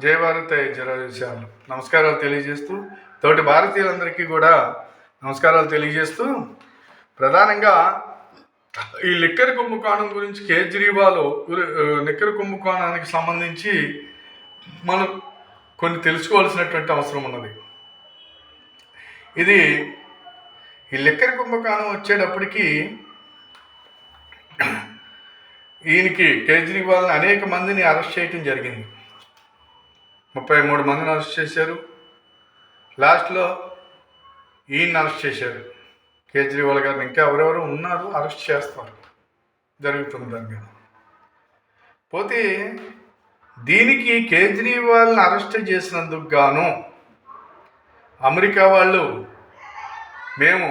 జై భారత్ జరాలు నమస్కారాలు తెలియజేస్తూ తోటి భారతీయులందరికీ కూడా నమస్కారాలు తెలియజేస్తూ ప్రధానంగా ఈ లిక్కర్ కుంభకోణం గురించి కేజ్రీవాల్ లిక్కర్ కుంభకోణానికి సంబంధించి మనం కొన్ని తెలుసుకోవాల్సినటువంటి అవసరం ఉన్నది. ఇది ఈ లిక్కర్ కుంభకోణం వచ్చేటప్పటికి ఈయనకి కేజ్రీవాల్ని అనేక మందిని అరెస్ట్ చేయటం జరిగింది. ముప్పై మూడు మందిని అరెస్ట్ చేశారు. లాస్ట్లో ఈయన్ని అరెస్ట్ చేశారు. కేజ్రీవాల్ గారిని ఇంకా ఎవరెవరు ఉన్నారు అరెస్ట్ చేస్తారు. జరుగుతుంది దాని మీద. పోతే దీనికి కేజ్రీవాల్ని అరెస్ట్ చేసినందుకు గాను అమెరికా వాళ్ళు మేము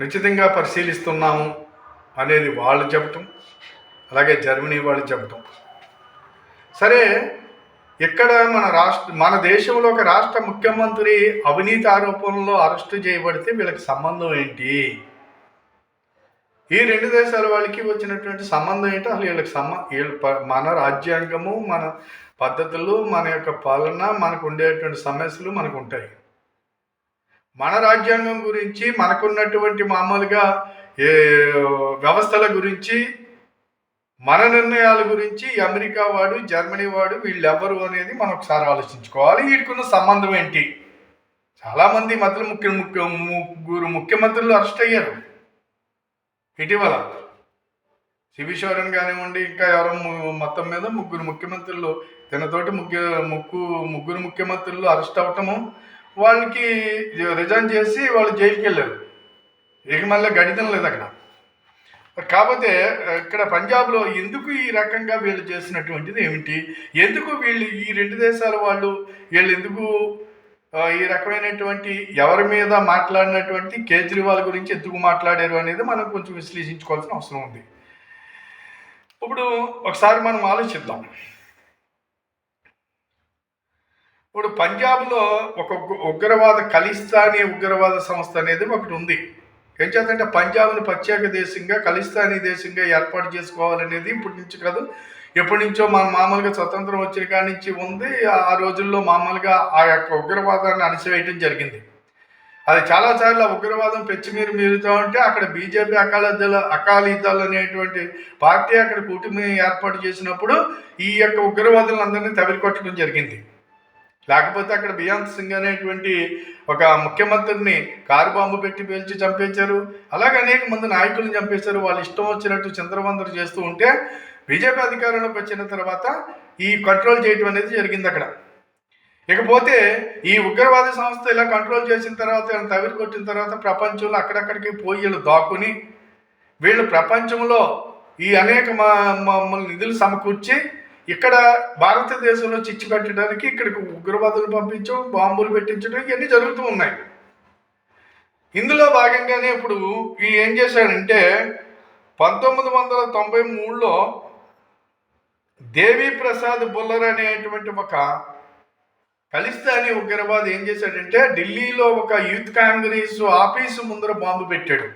నిశ్చితంగా పరిశీలిస్తున్నాము అనేది వాళ్ళు చెప్పటం అలాగే జర్మనీ వాళ్ళు చెప్పటం. సరే ఇక్కడ మన రాష్ట్ర మన దేశంలో ఒక రాష్ట్ర ముఖ్యమంత్రి అవినీతి ఆరోపణలో అరెస్టు చేయబడితే వీళ్ళకి సంబంధం ఏంటి? ఈ రెండు దేశాల వాళ్ళకి వచ్చినటువంటి సంబంధం ఏంటో? అసలు వీళ్ళకి సంబ వీళ్ళ మన రాజ్యాంగము మన పద్ధతులు మన యొక్క పాలన మనకు ఉండేటువంటి సమస్యలు మనకు ఉంటాయి. మన రాజ్యాంగం గురించి మనకున్నటువంటి మామూలుగా వ్యవస్థల గురించి మన నిర్ణయాల గురించి అమెరికా వాడు జర్మనీ వాడు వీళ్ళెవరు అనేది మనం ఒకసారి ఆలోచించుకోవాలి. వీడికున్న సంబంధం ఏంటి? చాలామంది మధ్యలో ముఖ్య ముఖ్య ముగ్గురు ముఖ్యమంత్రులు అరెస్ట్ అయ్యారు. ఇటీవల శిబి సోరెన్ కానివ్వండి ఇంకా ఎవరో మొత్తం మీద ముగ్గురు ముఖ్యమంత్రులు తినతోటి ముగ్గు ముగ్గు ముగ్గురు ముఖ్యమంత్రులు అరెస్ట్ అవటము వాళ్ళకి రిజైన్ చేసి వాళ్ళు జైలుకి వెళ్ళారు ఇక మళ్ళీ గడితం లేదు అక్కడ. కాకపోతే ఇక్కడ పంజాబ్లో ఎందుకు ఈ రకంగా వీళ్ళు చేసినటువంటిది ఏమిటి? ఎందుకు వీళ్ళు ఈ రెండు దేశాల వాళ్ళు వీళ్ళు ఎందుకు ఈ రకమైనటువంటి ఎవరి మీద మాట్లాడినటువంటి కేజ్రీవాల్ గురించి ఎందుకు మాట్లాడారు అనేది మనం కొంచెం విశ్లేషించుకోవాల్సిన అవసరం ఉంది. ఇప్పుడు ఒకసారి మనం ఆలోచిద్దాం. ఇప్పుడు పంజాబ్లో ఒక ఉగ్రవాద ఖలిస్తానీ ఉగ్రవాద సంస్థ అనేది ఒకటి ఉంది. ఏం చేద్దంటే పంజాబ్ని ప్రత్యేక దేశంగా ఖలిస్తానీ దేశంగా ఏర్పాటు చేసుకోవాలనేది ఇప్పటి నుంచి కాదు. ఎప్పటి నుంచో మన మామూలుగా స్వతంత్రం వచ్చిన కాడి నుంచి ఉంది. ఆ రోజుల్లో మామూలుగా ఆ యొక్క ఉగ్రవాదాన్ని అణిచివేయటం జరిగింది. అది చాలాసార్లు ఆ ఉగ్రవాదం పెచ్చిమీరు మీరుతూ ఉంటే అక్కడ బీజేపీ అకాలీదళ అకాలీదళ్ అనేటువంటి పార్టీ అక్కడ కూటమి ఏర్పాటు చేసినప్పుడు ఈ యొక్క ఉగ్రవాదులందరినీ తవిలికొట్టడం జరిగింది. లేకపోతే అక్కడ బియాంత్ సింగ్ అనేటువంటి ఒక ముఖ్యమంత్రిని కారు బాంబు పెట్టి పేల్చి చంపేశారు. అలాగే అనేక మంది నాయకులను చంపేశారు. వాళ్ళు ఇష్టం వచ్చినట్టు చిందరవందరు చేస్తూ ఉంటే బీజేపీ అధికారంలోకి వచ్చిన తర్వాత ఈ కంట్రోల్ చేయటం అనేది జరిగింది అక్కడ. ఇకపోతే ఈ ఉగ్రవాద సంస్థ ఇలా కంట్రోల్ చేసిన తర్వాత వీళ్ళని తవిరి కొట్టిన తర్వాత ప్రపంచంలో అక్కడక్కడికి పోయి వీళ్ళు దాక్కుని వీళ్ళు ప్రపంచంలో ఈ అనేక మా- మమ్మల్ని నిధులు సమకూర్చి ఇక్కడ భారతదేశంలో చిచ్చు పెట్టడానికి ఇక్కడికి ఉగ్రవాదులు పంపించడం బాంబులు పెట్టించడం ఇవన్నీ జరుగుతూ ఉన్నాయి. ఇందులో భాగంగానే ఇప్పుడు ఈ ఏం చేశాడంటే పంతొమ్మిది వందల తొంభై మూడులో దేవి ప్రసాద్ బుల్లర్ అనేటువంటి ఒక ఖలిస్తానీ ఉగ్రవాది ఏం చేశాడంటే ఢిల్లీలో ఒక యూత్ కాంగ్రెస్ ఆఫీసు ముందర బాంబు పెట్టాడు.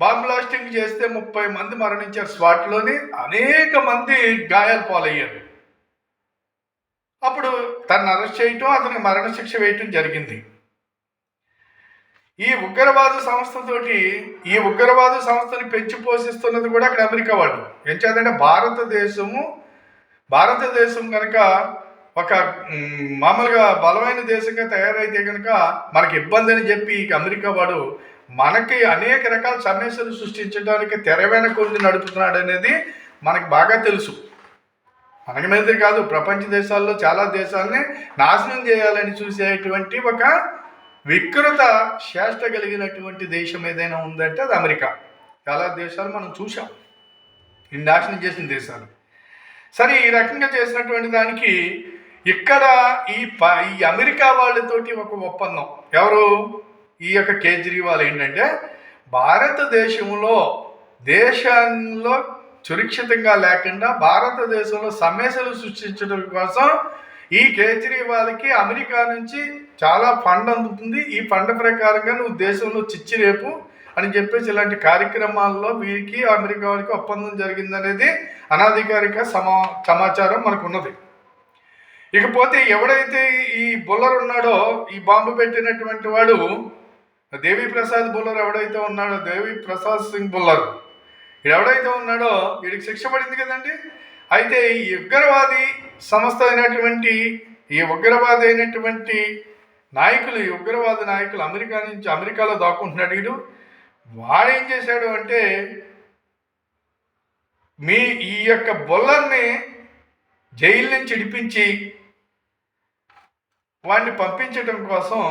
బాంబ్ బ్లాస్టింగ్ చేస్తే ముప్పై మంది మరణించారు. స్వాట్లోనే అనేక మంది గాయాలు పాలయ్యారు. అప్పుడు తను అరెస్ట్ చేయటం అతనికి మరణశిక్ష వేయటం జరిగింది. ఈ ఉగ్రవాద సంస్థతోటి ఈ ఉగ్రవాద సంస్థని పెంచి పోషిస్తున్నది కూడా అక్కడ అమెరికా వాళ్ళు. ఏం చేద్దంటే భారతదేశము భారతదేశం కనుక ఒక మామూలుగా బలమైన దేశంగా తయారైతే కనుక మనకి ఇబ్బంది అని చెప్పి ఇక అమెరికా వాడు మనకి అనేక రకాల సమస్యలు సృష్టించడానికి తెర వెనక ఉండి నడుపుతున్నాడు అనేది మనకు బాగా తెలుసు. మనకి మీద కాదు ప్రపంచ దేశాల్లో చాలా దేశాలని నాశనం చేయాలని చూసేటువంటి ఒక వికృత శ్రేష్ట కలిగినటువంటి దేశం ఏదైనా ఉందంటే అది అమెరికా. చాలా దేశాలు మనం చూసాం ఈ నాశనం చేసిన దేశాలు. సరే ఈ రకంగా చేసినటువంటి దానికి ఇక్కడ ఈ ప ఈ అమెరికా వాళ్ళతోటి ఒక ఒప్పందం. ఎవరు? ఈ యొక్క కేజ్రీవాల్ ఏంటంటే భారతదేశంలో దేశంలో సురక్షితంగా లేకుండా భారతదేశంలో సమస్యలు సృష్టించడం కోసం ఈ కేజ్రీవాల్కి అమెరికా నుంచి చాలా ఫండ్ అందుతుంది. ఈ ఫండ్ ప్రకారంగా నువ్వు దేశంలో చిచ్చి రేపు అని చెప్పేసి ఇలాంటి కార్యక్రమాల్లో వీరికి అమెరికా వారికి ఒప్పందం జరిగిందనేది అనధికారిక సమా సమాచారం మనకు ఉన్నది ఇకపోతే ఎవడైతే ఈ బుల్లర్ ఉన్నాడో ఈ బాంబు పెట్టినటువంటి వాడు దేవి ప్రసాద్ బుల్లర్ ఎవడైతే ఉన్నాడో దేవి ప్రసాద్ సింగ్ బుల్లర్. ఎవడైతే ఉన్నాడో వీడికి శిక్ష పడింది కదండి. అయితే ఈ ఉగ్రవాది సంస్థ అయినటువంటి ఈ ఉగ్రవాది అయినటువంటి నాయకులు ఈ ఉగ్రవాద నాయకులు అమెరికా నుంచి అమెరికాలో దాక్కుంటున్నాడు వీడు వాడేం చేశాడు అంటే మీ ఈ యొక్క బొల్లర్ని జైలు నుంచి ఇడిపించి వాడిని పంపించడం కోసం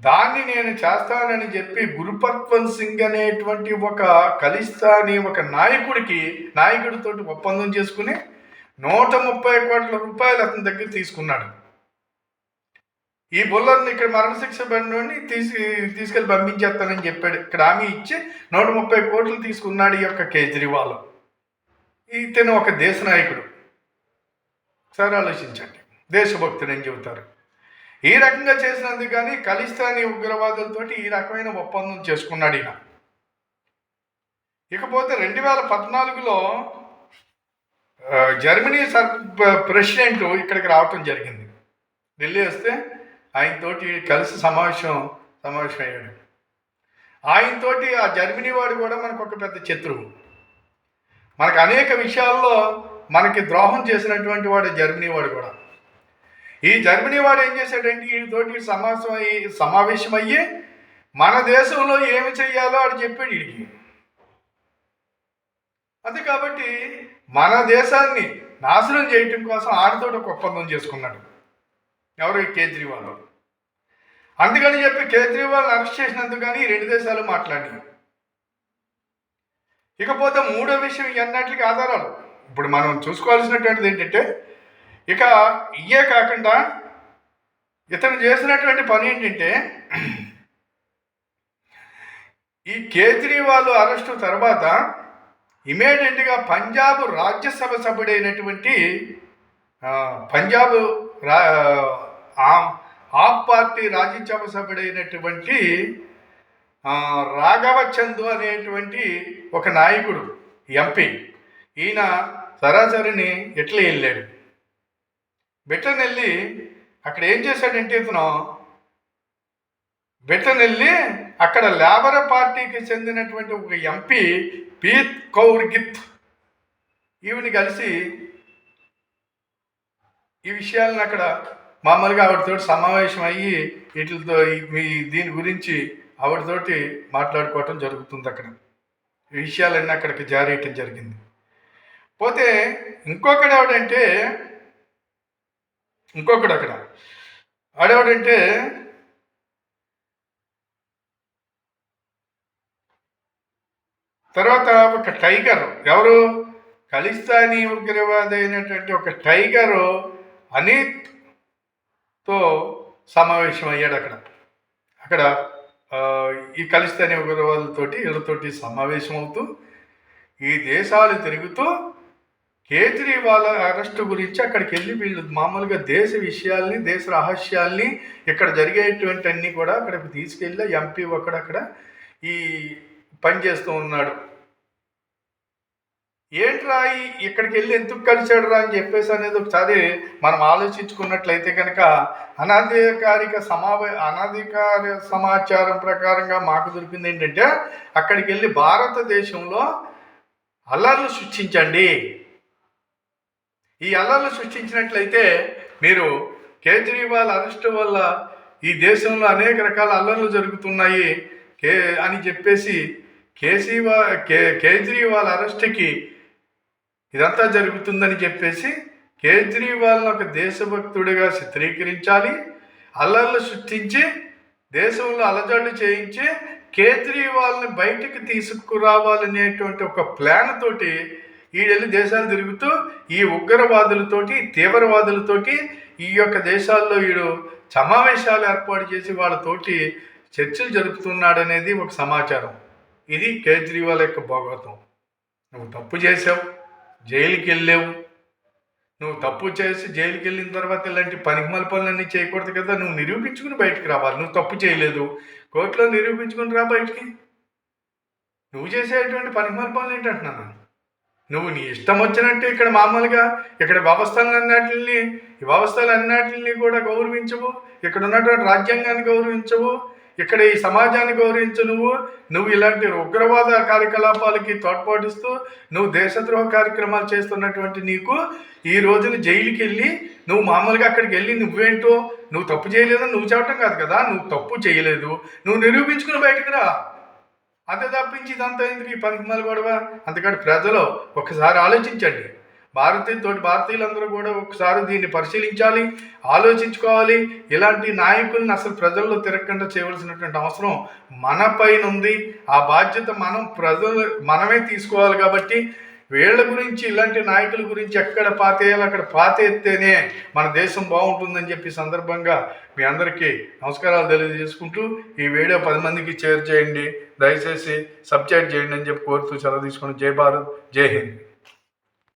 దాన్ని నేను చేస్తానని చెప్పి గురుపత్వన్ సింగ్ అనేటువంటి ఒక కలిస్తాని ఒక నాయకుడికి నాయకుడితోటి ఒప్పందం చేసుకుని నూట ముప్పై కోట్ల రూపాయలు అతని దగ్గర తీసుకున్నాడు. ఈ బుల్లర్ని ఇక్కడ మరణశిక్ష బండి తీసి తీసుకెళ్ళి పంపించేస్తానని చెప్పాడు. ఇక్కడ హామీ ఇచ్చి నూట ముప్పై కోట్లు తీసుకున్నాడు ఈ యొక్క కేజ్రీవాల్. ఇతను ఒక దేశ నాయకుడు. సరే ఆలోచించండి. దేశభక్తుడు అని చెబుతారు. ఈ రకంగా చేసినందుకు కానీ ఖలిస్తానీ ఉగ్రవాదులతోటి ఈ రకమైన ఒప్పందం చేసుకున్నాడు ఈయన. ఇకపోతే రెండు వేల పద్నాలుగులో జర్మనీ సర్ ప్రెసిడెంట్ ఇక్కడికి రావటం జరిగింది. ఢిల్లీ వస్తే ఆయనతోటి కలిసి సమావేశం సమావేశం అయ్యాడు ఆయనతోటి ఆ జర్మనీ వాడు కూడా మనకు ఒక పెద్ద శత్రువు. మనకు అనేక విషయాల్లో మనకి ద్రోహం చేసినటువంటి వాడు జర్మనీ వాడు కూడా. ఈ జర్మనీ వాడు ఏం చేశాడంటే వీడితోటి సమావేశం అయ్యి సమావేశం అయ్యి మన దేశంలో ఏమి చెయ్యాలో అని చెప్పాడు వీడికి. అది కాబట్టి మన దేశాన్ని నాశనం చేయటం కోసం ఆడితో ఒక ఒప్పందం చేసుకున్నాడు. ఎవరు కేజ్రీవాల్ అందుకని చెప్పి కేజ్రీవాల్ అరెస్ట్ చేసినందుకు కానీ రెండు దేశాలు మాట్లాడినాయి. ఇకపోతే మూడో విషయం ఎన్నట్లకి ఆధారాలు. ఇప్పుడు మనం చూసుకోవాల్సినటువంటిది ఏంటంటే ఇక ఇయే కాకుండా ఇతను చేసినటువంటి పని ఏంటంటే ఈ కేజ్రీవాల్ అరెస్టు తర్వాత ఇమీడియట్గా పంజాబ్ రాజ్యసభ సభ్యుడైనటువంటి పంజాబ్ రా ఆప్ పార్టీ రాజ్యసభ సభ్యుడైనటువంటి రాఘవ చందు అనేటువంటి ఒక నాయకుడు ఎంపీ. ఈయన సరాసరిని ఎట్లా వెళ్ళాడు బెటన్ వెళ్ళి అక్కడ ఏం చేశాడంటే ఇతను బెటన్ వెళ్ళి అక్కడ లేబర్ పార్టీకి చెందినటువంటి ఒక ఎంపీ పీత్ కౌర్ గిత్ ఈవిని కలిసి ఈ విషయాలను అక్కడ మామూలుగా ఆవిడతో సమావేశం అయ్యి వీటితో మీ దీని గురించి ఆవిడతోటి మాట్లాడుకోవటం జరుగుతుంది అక్కడ. ఈ విషయాలన్నీ అక్కడికి జారేయటం జరిగింది. పోతే ఇంకొకటి ఎవడంటే ఇంకొకడు అక్కడ. ఆడేవాడంటే తర్వాత ఒక టైగర్. ఎవరు? ఖలిస్తానీ ఉగ్రవాది అయినటువంటి ఒక టైగరు అనీత్తో సమావేశం అయ్యాడు అక్కడ అక్కడ ఈ ఖలిస్తానీ ఉగ్రవాదులతోటి వీళ్ళతోటి సమావేశం అవుతూ ఈ దేశాలు తిరుగుతూ కేజ్రీవాల్ అరెస్టు గురించి అక్కడికి వెళ్ళి వీళ్ళు మామూలుగా దేశ విషయాల్ని దేశ రహస్యాల్ని ఇక్కడ జరిగేటువంటి అన్నీ కూడా అక్కడికి తీసుకెళ్ళి ఎంపీ ఒకడక్కడ ఈ పని చేస్తూ ఉన్నాడు. ఏంట్రా ఈ ఇక్కడికి వెళ్ళి ఎందుకు కలిశాడురా అని చెప్పేసి అనేది ఒకసారి మనం ఆలోచించుకున్నట్లయితే కనుక అనధికారిక సమావే అనధికార సమాచారం ప్రకారంగా మాకు దొరికింది ఏంటంటే అక్కడికి వెళ్ళి భారతదేశంలో అల్లర్లు సృష్టించండి. ఈ అల్లర్లు సృష్టించినట్లయితే మీరు కేజ్రీవాల్ అరెస్ట్ వల్ల ఈ దేశంలో అనేక రకాల అల్లర్లు జరుగుతున్నాయి. కే అని చెప్పేసి కేసీవా కే కేజ్రీవాల్ అరెస్ట్కి ఇదంతా జరుగుతుందని చెప్పేసి కేజ్రీవాల్ని ఒక దేశభక్తుడిగా చిత్రీకరించాలి. అల్లర్లు సృష్టించి దేశంలో అలజడులు చేయించి కేజ్రీవాల్ని బయటికి తీసుకురావాలనేటువంటి ఒక ప్లాన్ తోటి ఈడెళ్ళి దేశాలు తిరుగుతూ ఈ ఉగ్రవాదులతోటి తీవ్రవాదులతోటి ఈ యొక్క దేశాల్లో వీడు సమావేశాలు ఏర్పాటు చేసి వాళ్ళతోటి చర్చలు జరుపుతున్నాడనేది ఒక సమాచారం. ఇది కేజ్రీవాల్ యొక్క భోగతం నువ్వు తప్పు చేసావు జైలుకి వెళ్ళావు. నువ్వు తప్పు చేసి జైలుకి వెళ్ళిన తర్వాత ఇలాంటి పనికిమల పనులన్నీ చేయకూడదు కదా నువ్వు నిరూపించుకుని బయటికి రావాలి. నువ్వు తప్పు చేయలేదు. కోర్టులో నిరూపించుకుని రా బయటికి. నువ్వు చేసేటువంటి పనికిమల పనులు ఏంటంటున్నాను నువ్వు నీ ఇష్టం వచ్చినట్టు ఇక్కడ మామూలుగా ఇక్కడ వ్యవస్థలన్నిటిని ఈ వ్యవస్థలన్నిటిని కూడా గౌరవించవు. ఇక్కడ ఉన్నటువంటి రాజ్యాంగాన్ని గౌరవించవు. ఇక్కడ ఈ సమాజాన్ని గౌరవించు నువ్వు. నువ్వు ఇలాంటి ఉగ్రవాద కార్యకలాపాలకి తోడ్పాటిస్తూ నువ్వు దేశద్రోహ కార్యక్రమాలు చేస్తున్నటువంటి నీకు ఈ రోజున జైలుకి వెళ్ళి నువ్వు మామూలుగా అక్కడికి వెళ్ళి నువ్వేంటో నువ్వు తప్పు చేయలేదని నువ్వు చెప్పటం కాదు కదా. నువ్వు తప్పు చేయలేదు. నువ్వు నిరూపించుకుని బయటకు రా. అంతే తప్పించి ఇదంతా ఎందుకు ఈ పనికిమాల గొడవ? అందుకని ప్రజలు ఒకసారి ఆలోచించండి. భారతీయ భారతీయులందరూ కూడా ఒకసారి దీన్ని పరిశీలించాలి ఆలోచించుకోవాలి. ఇలాంటి నాయకుల్ని అసలు ప్రజల్లో తిరగకుండా చేయవలసినటువంటి అవసరం మన పైన ఉంది. ఆ బాధ్యత మనం ప్రజలు మనమే తీసుకోవాలి కాబట్టి వీళ్ళ గురించి ఇలాంటి నాయకుల గురించి ఎక్కడ పాతేయాలి అక్కడ పాతేస్తేనే మన దేశం బాగుంటుందని చెప్పి సందర్భంగా మీ అందరికీ నమస్కారాలు తెలియజేసుకుంటూ ఈ వీడియో పది మందికి షేర్ చేయండి. దయచేసి సబ్స్క్రైబ్ చేయండి అని చెప్పి కోరుతూ సెలవు తీసుకుని జై భారత్ జై హింద్.